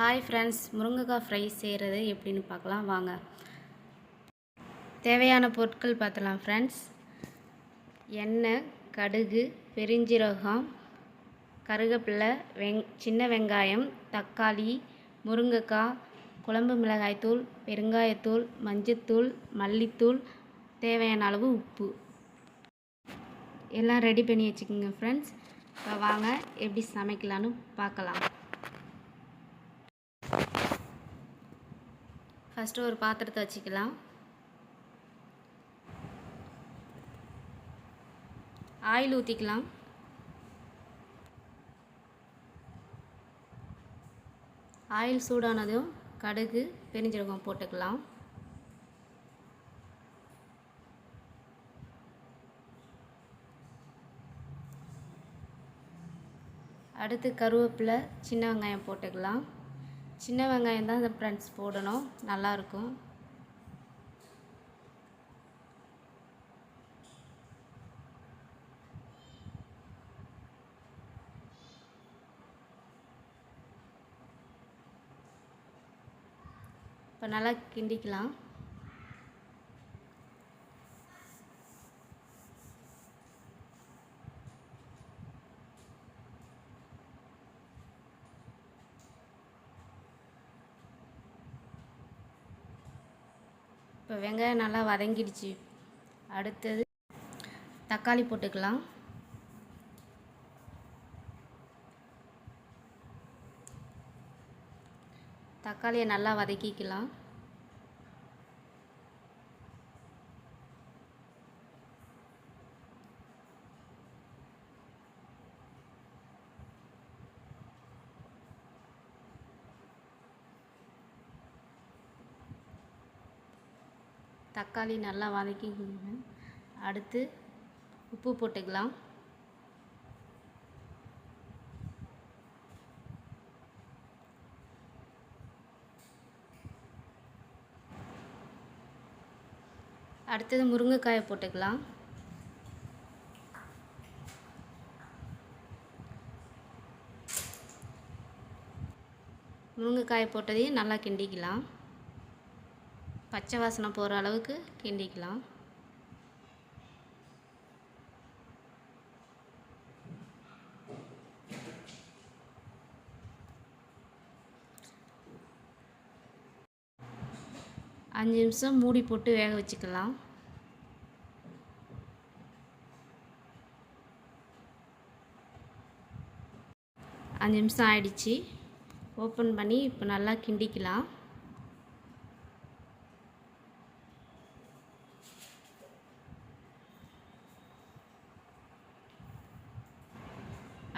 Hi friends முருங்கைக்காய் fry செய்கிறது எப்படின்னு பார்க்கலாம். வாங்க. தேவையான பொருட்கள் பார்த்தலாம் ஃப்ரெண்ட்ஸ் எண்ணெய் கடுகு பெருஞ்சீரகம் கருவேப்பிலை வெங் சின்ன வெங்காயம் தக்காளி முருங்கைக்காய் குழம்பு மிளகாய்த்தூள் பெருங்காயத்தூள் மஞ்சத்தூள் மல்லித்தூள் தேவையான அளவு உப்பு. எல்லாம் ரெடி பண்ணி வச்சுக்கோங்க ஃப்ரெண்ட்ஸ் இப்போ வாங்க எப்படி சமைக்கலான்னு பார்க்கலாம். ஃபஸ்ட்டு ஒரு பாத்திரத்தை வச்சுக்கலாம். ஆயில் ஊற்றிக்கலாம் ஆயில் சூடானதும் கடுகு பெருஞ்சீரகம் போட்டுக்கலாம். அடுத்து கருவேப்பிலை சின்ன வெங்காயம் போட்டுக்கலாம். சின்ன வெங்காயம் தான் இந்த ஃப்ரெண்ட்ஸ் போடணும். நல்லாயிருக்கும். இப்போ நல்லா கிண்டிக்கலாம். இப்போ வெங்காயம் நல்லா வதங்கிடுச்சு. அடுத்தது தக்காளி போட்டுக்கலாம். தக்காளியை நல்லா வதக்கிக்கலாம். தக்காளி நல்லா வதக்கிக்கோங்க அடுத்து உப்பு போட்டுக்கலாம். அடுத்தது முருங்கைக்காயை போட்டுக்கலாம். முருங்கைக்காயை போட்டதையும் நல்லா கிண்டிக்கலாம். பச்சை வாசனை போகிற அளவுக்கு கிண்டிக்கலாம். அஞ்சு நிமிஷம் மூடி போட்டு வேக வச்சுக்கலாம். அஞ்சு நிமிஷம் ஆயிடுச்சு. ஓப்பன் பண்ணி இப்போ நல்லா கிண்டிக்கலாம்.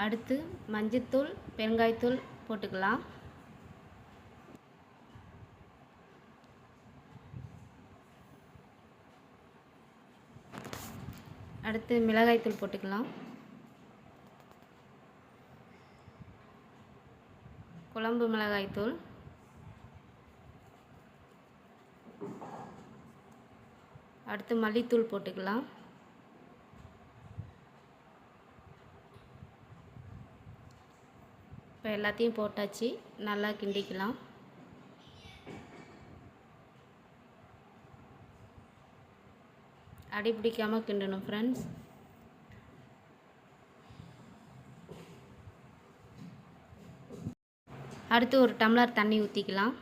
அடுத்து மஞ்சத்தூள் பெருங்காயத்தூள் போட்டுக்கலாம். அடுத்து மிளகாய்த்தூள் போட்டுக்கலாம். குழம்பு மிளகாய்த்தூள். அடுத்து மல்லித்தூள் போட்டுக்கலாம். இப்போ எல்லாத்தையும் போட்டாச்சு நல்லா கிண்டிக்கலாம். அடி பிடிக்காமல் கிண்டணும் ஃப்ரெண்ட்ஸ் அடுத்து ஒரு டம்ளர் தண்ணி ஊற்றிக்கலாம்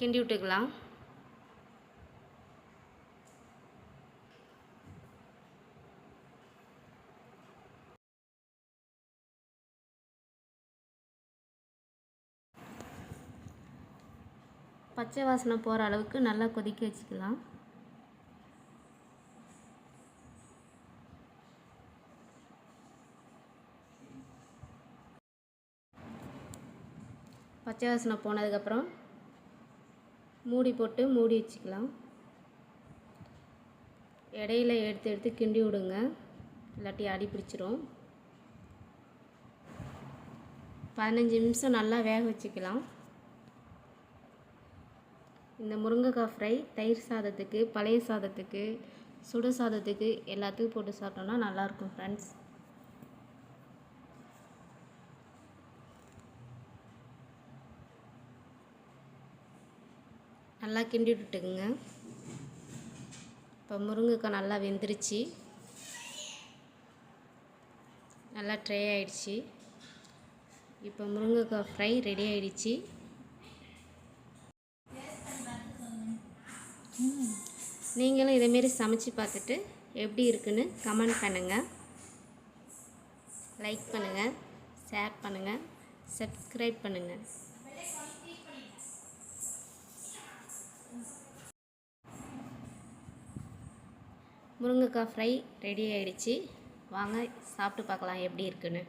கிண்டி விட்டுக்கலாம். பச்சை வாசனை போகிற அளவுக்கு நல்லா கொதிக்க வச்சுக்கலாம். பச்சை வாசனை போனதுக்கப்புறம் மூடி போட்டு மூடி வச்சுக்கலாம். இடையில எடுத்து எடுத்து கிண்டி விடுங்க. இல்லாட்டி அடி பிடிச்சிரும். பதினஞ்சு நிமிஷம் நல்லா வேக வச்சுக்கலாம். இந்த முருங்கைக்காய் ஃப்ரை தயிர் சாதத்துக்கு பழைய சாதத்துக்கு சுடு சாதத்துக்கு எல்லாத்துக்கும் போட்டு சாப்பிட்டோம்னா நல்லாயிருக்கும் ஃப்ரெண்ட்ஸ் நல்லா கிண்டி விட்டுக்குங்க இப்போ முருங்கைக்காய் நல்லா வெந்துருச்சு. நல்லா ட்ரை ஆகிடுச்சி இப்போ முருங்கைக்காய் ஃப்ரை ரெடி ஆகிடுச்சி நீங்களும் இதேமாரி சமைச்சு பார்த்துட்டு எப்படி இருக்குன்னு கமெண்ட் பண்ணுங்கள் லைக் பண்ணுங்கள் ஷேர் பண்ணுங்கள் சப்ஸ்கிரைப் பண்ணுங்கள் முருங்கைக்காய் ஃப்ரை ரெடி ஆகிடுச்சி வாங்க சாப்பிட்டு பார்க்கலாம் எப்படி இருக்குன்னு.